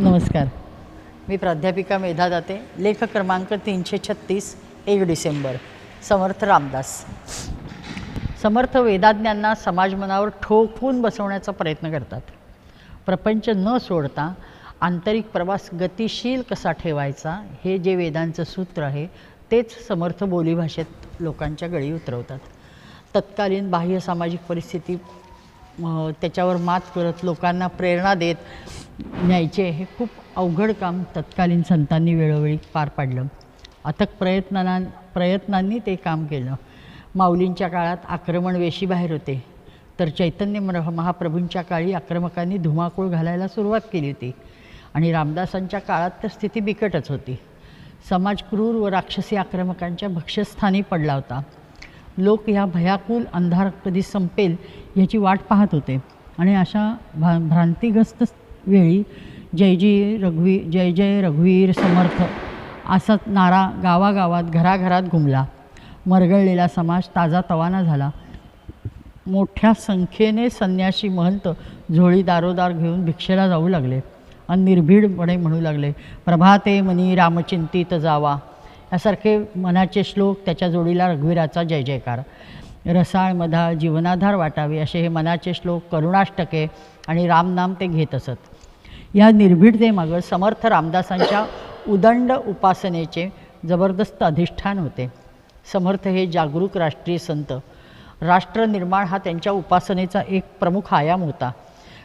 नमस्कार. मी प्राध्यापिका मेधा दाते लेख क्रमांक तीनशे छत्तीस एक डिसेंबर. समर्थ रामदास. समर्थ वेदाज्ञांना समाजमनावर ठोकून बसवण्याचा प्रयत्न करतात. प्रपंच न सोडता आंतरिक प्रवास गतिशील कसा ठेवायचा हे जे वेदांचं सूत्र आहे तेच समर्थ बोलीभाषेत लोकांच्या गळी उतरवतात. तत्कालीन बाह्य सामाजिक परिस्थिती त्याच्यावर मात करत लोकांना प्रेरणा देत न्यायचे हे खूप अवघड काम तत्कालीन संतांनी वेळोवेळी पार पाडलं. अथक प्रयत्नां प्रयत्नांनी ते काम केलं. माऊलींच्या काळात आक्रमण वेशी बाहेर होते. तर चैतन्य महाप्रभूंच्या काळी आक्रमकांनी धुमाकूळ घालायला सुरुवात केली होती. आणि रामदासांच्या काळात तर स्थिती बिकटच होती. समाज क्रूर व राक्षसी आक्रमकांच्या भक्ष्यस्थानी पडला होता. लोक या भयाकुल अंधार कधी संपेल याची वाट पाहत होते. आणि अशा भा भ्रांतिग्रस्त वेळी. जय जय रघुवी जय जय रघुवीर समर्थ. असा नारा गावागावात घराघरात घुमला. मरगळलेला समाज ताजा तवाना झाला. मोठ्या संख्येने संन्यासी महंत झोळी दारोदार घेऊन भिक्षेला जाऊ लागले आणि निर्भीडपणे म्हणू लागले प्रभाते मनी रामचिंतित जावा. यासारखे मनाचे श्लोक त्याच्या जोडीला रघुवीराचा जय जयकार. रसाळ मधा जीवनाधार वाटावे असे हे मनाचे श्लोक करुणाष्टके आणि रामनाम ते घेत असत. या निर्भीडतेमागं समर्थ रामदासांच्या उदंड उपासनेचे जबरदस्त अधिष्ठान होते. समर्थ हे जागरूक राष्ट्रीय संत. राष्ट्रनिर्माण हा त्यांच्या उपासनेचा एक प्रमुख आयाम होता.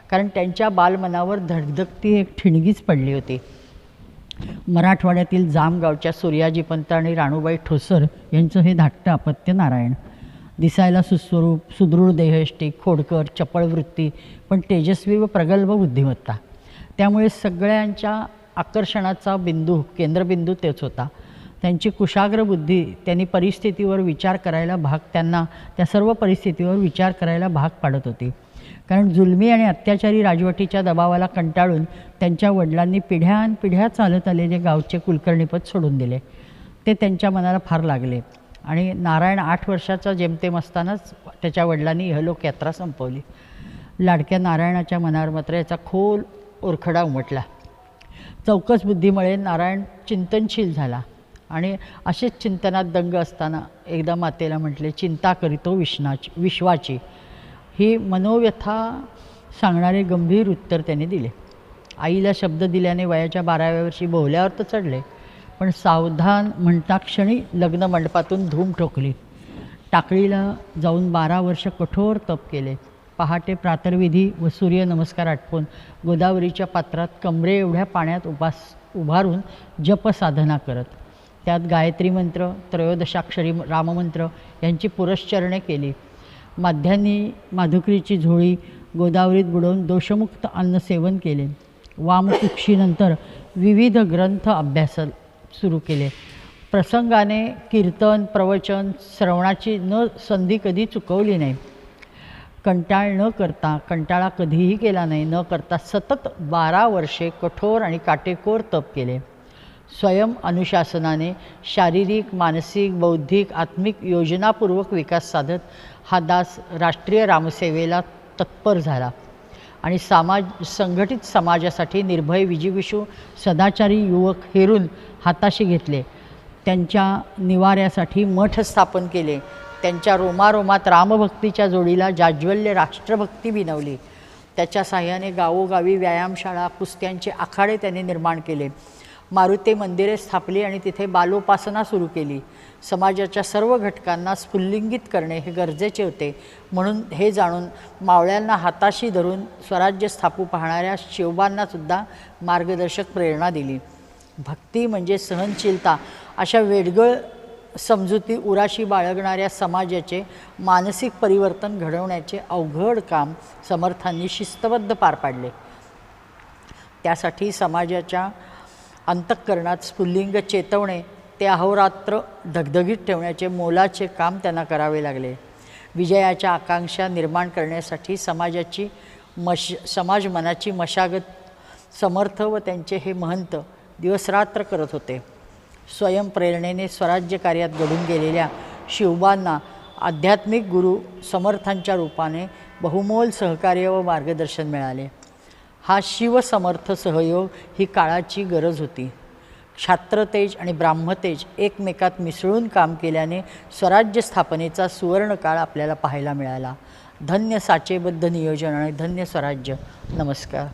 कारण त्यांच्या बालमनावर धडधकती एक ठिणगीच पडली होती. मराठवाड्यातील जामगावच्या सूर्याजीपंत आणि राणूबाई ठोसर यांचं हे धाकटं अपत्य नारायण. दिसायला सुस्वरूप सुदृढ देहष्टी खोडकर चपळ वृत्ती पण तेजस्वी व प्रगल्भ बुद्धिमत्ता. त्यामुळे सगळ्यांच्या आकर्षणाचा बिंदू केंद्रबिंदू तेच होता. त्यांची कुशाग्र बुद्धी त्यांनी परिस्थितीवर विचार करायला भाग त्यांना त्या सर्व परिस्थितीवर विचार करायला भाग पाडत होती. कारण जुलमी आणि अत्याचारी राजवटीच्या दबावाला कंटाळून त्यांच्या वडिलांनी पिढ्यानपिढ्या चालत आलेले गावचे कुलकर्णीपद सोडून दिले. ते त्यांच्या मनाला फार लागले. आणि नारायण आठ वर्षाचा जेमतेम असतानाच त्याच्या वडिलांनी इहलोक यात्रा संपवली. लाडक्या नारायणाच्या मनावर मात्र याचा खोल ओरखडा उमटला. चौकस बुद्धीमुळे नारायण चिंतनशील झाला आणि असेच चिंतनात दंग असताना एकदा मातेला म्हटले चिंता करीतो विष्णाची विश्वाची. ही मनोव्यथा सांगणारे गंभीर उत्तर त्याने दिले. आईला शब्द दिल्याने वयाच्या बाराव्या वर्षी बोहल्यावर तर चढले. पण सावधान म्हणता क्षणी लग्न मंडपातून धूम ठोकली. टाकळीला जाऊन बारा वर्ष कठोर तप केले. पहाटे प्रातर्विधी व सूर्यनमस्कार आटपून गोदावरीच्या पात्रात कमरे एवढ्या पाण्यात उपास उभारून जप साधना करत. त्यात गायत्री मंत्र त्रयोदशाक्षरी राममंत्र यांची पुरश्चरणे केली. माध्यांनी माधुकरीची झोळी गोदावरीत बुडवून दोषमुक्त अन्न सेवन केले. वामकुक्षीनंतर विविध ग्रंथ अभ्यास सुरू केले. प्रसंगाने कीर्तन प्रवचन श्रवणाची न संधी कधी चुकवली नाही. कंटाळ न करता कंटाळा कधीही केला नाही. न करता सतत बारा वर्षे कठोर आणि काटेकोर तप केले. स्वयं अनुशासनाने शारीरिक मानसिक बौद्धिक आत्मिक योजनापूर्वक विकास साधत हा दास राष्ट्रीय रामसेवेला तत्पर झाला. आणि समाज संघटित समाजासाठी निर्भय विजीविषू सदाचारी युवक हेरून हाताशी घेतले. त्यांच्या निवाऱ्यासाठी मठ स्थापन केले. त्यांच्या रोमारोमात रामभक्तीच्या जोडीला जाज्वल्य राष्ट्रभक्ती बिनवली त्याच्या साह्याने गावोगावी व्यायामशाळा कुस्त्यांचे आखाडे त्यांनी निर्माण केले. मारुती मंदिरे स्थापली आणि तिथे बालोपासना सुरू केली. समाजाच्या सर्व घटकांना स्फुल्लिंगित करणे हे गरजेचे होते. म्हणून हे जाणून मावळ्यांना हाताशी धरून स्वराज्य स्थापू पाहणाऱ्या शिवबांनासुद्धा मार्गदर्शक प्रेरणा दिली. भक्ती म्हणजे सहनशीलता. अशा वेडगळ समजुती उराशी बाळगणाऱ्या समाजाचे मानसिक परिवर्तन घडवण्याचे अवघड काम समर्थांनी शिस्तबद्ध पार पाडले. त्यासाठी समाजाच्या अंतःकरणात स्फुल्लिंग चेतवणे ते अहोरात्र धगधगीत ठेवण्याचे मोलाचे काम त्यांना करावे लागले. विजयाच्या आकांक्षा निर्माण करण्यासाठी समाजाची मश समाज मनाची मशागत समर्थ व त्यांचे हे महंत दिवसरात्र करत होते. स्वयंप्रेरणेने स्वराज्य कार्यात घडून गेलेल्या शिवबांना आध्यात्मिक गुरु समर्थांच्या रूपाने बहुमोल सहकार्य व मार्गदर्शन मिळाले. हा शिवसमर्थ सहयोग ही काळाची गरज होती. क्षात्रतेज आणि ब्राह्मतेज एकमेकात मिसळून काम केल्याने स्वराज्य स्थापनेचा सुवर्णकाळ आपल्याला पाहायला मिळाला. धन्य साचेबद्ध नियोजन आणि धन्य स्वराज्य. नमस्कार.